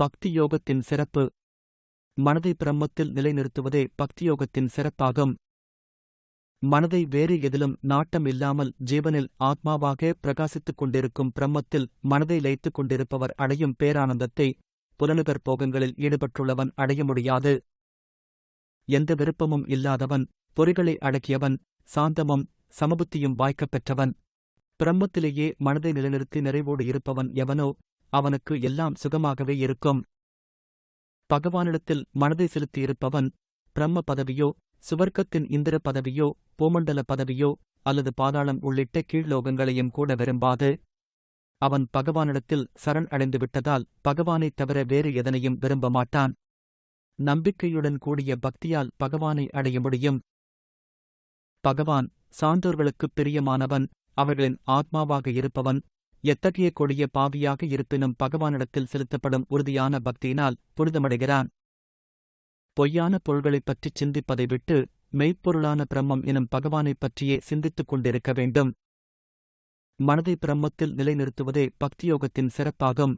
பக்தி யோகத்தின் சிறப்பு. மனதை பிரம்மத்தில் நிலைநிறுத்துவதே பக்தி யோகத்தின் சிறப்பாகும். மனதை வேறு எதிலும் நாட்டம் இல்லாமல் ஜீவனில் ஆத்மாவாக பிரகாசித்துக் கொண்டிருக்கும் பிரம்மத்தில் மனதை லைத்துக் கொண்டிருப்பவர் அடையும் பேரானந்தத்தை புலனுகர் போகங்களில் ஈடுபட்டுள்ளவன் அடைய முடியாது. எந்த விருப்பமும் இல்லாதவன் பொறிகளை அடக்கியவன் சாந்தமும் சமபுத்தியும் வாய்க்கப் பெற்றவன். பிரம்மத்திலேயே மனதை நிலைநிறுத்தி நிறைவோடு இருப்பவன் எவனோ அவனுக்கு எல்லாம் சுகமாகவே இருக்கும். பகவானிடத்தில் மனதை செலுத்தியிருப்பவன் பிரம்ம பதவியோ சுவர்க்கத்தின் இந்திர பதவியோ பூமண்டல பதவியோ அல்லது பாதாளம் உள்ளிட்ட கீழ்லோகங்களையும் கூட விரும்பாது. அவன் பகவானிடத்தில் சரண் அடைந்து விட்டதால் பகவானைத் தவிர வேறு எதனையும் விரும்ப மாட்டான். நம்பிக்கையுடன் கூடிய பக்தியால் பகவானை அடைய முடியும். பகவான் சான்றோர்களுக்குப் பிரியமானவன் அவர்களின் ஆத்மாவாக இருப்பவன் எத்தகைய கொடிய பாவியாக இருப்பினும் பகவானிடத்தில் செலுத்தப்படும் உறுதியான பக்தியினால் புனிதமடைகிறான். பொய்யான பொருள்களைப் பற்றிச் சிந்திப்பதை விட்டு மெய்ப்பொருளான பிரம்மம் எனும் பகவானைப் பற்றியே சிந்தித்துக் கொண்டிருக்க வேண்டும். மனதை பிரம்மத்தில் நிலைநிறுத்துவதே பக்தியோகத்தின் சிறப்பாகும்.